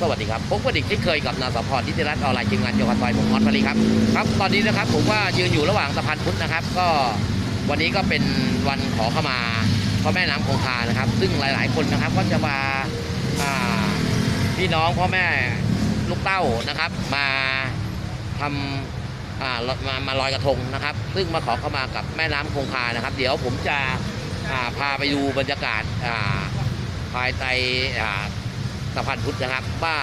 สวัสดีครับผมก็ดิกที่เคยกับนาสพรทิติรัตน์ออนไลน์ทีมงานจังหวัดซอยผมมอสพลีครับครับ ตอนนี้นะครับผมว่ายืนอยู่ระหว่างสะพานพุทธนะครับ ก็วันนี้ก็เป็นวันขอขมาพ่อแม่น้ำคงคานะครับ ซึ่งหลาย ๆ คนนะครับก็จะมาพี่น้องพ่อแม่ลูกเต้านะครับ มาทำอ่ามามาลอยกระทงนะครับ ซึ่งมาขอเข้ามากับแม่น้ำคงคานะครับ เดี๋ยวผมจะพาไปดูบรรยากาศอ่าภายในอ่า สะพานพุทธนะครับว่า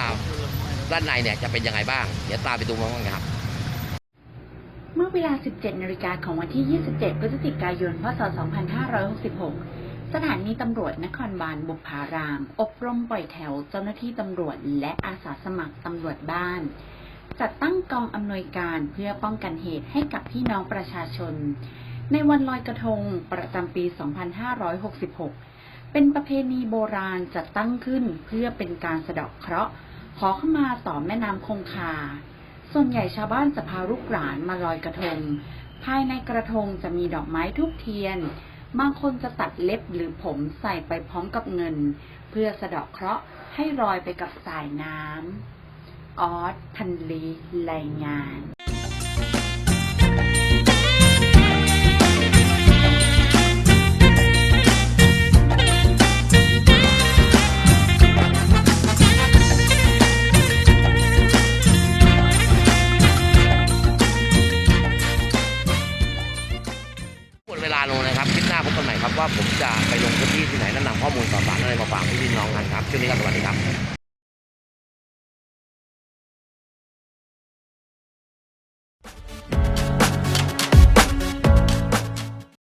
ด้านในเนี่ยจะเป็นยังไงบ้าง เดี๋ยวตามไปดูพร้อมกันครับ เมื่อเวลา 17 นาฬิกาของวันที่ 27 พฤศจิกายน พศ 2566 สถานีตำรวจนครบาลบุพาราม อบรมปล่อยแถวเจ้าหน้าที่ตำรวจและอาสาสมัครตำรวจบ้าน จัดตั้งกองอำนวยการเพื่อป้องกันเหตุให้กับพี่น้องประชาชน ในวันลอยกระทงประจำปี 2566 เป็นประเพณีโบราณจัดตั้งขึ้นเพื่อเป็นการสะเดาะเคราะห์ขอเข้ามาต่อแม่น้ำคงคา ส่วนใหญ่ชาวบ้านจะพาลูกหลานมาลอยกระทง ภายในกระทงจะมีดอกไม้ทุกเทียน บางคนจะตัดเล็บหรือผมใส่ไปพร้อมกับเงิน เพื่อสะเดาะเคราะห์ให้ลอยไปกับสายน้ำออสพันลีรายงานาพบกันใหม่ครับว่าผมจะไปลงพื้นที่ที่ไหนแนะนำข้อมูลข่าวสารอะไรมาฝากพี่น้องกันครับช่วงนี้ก็สวัสดีครับ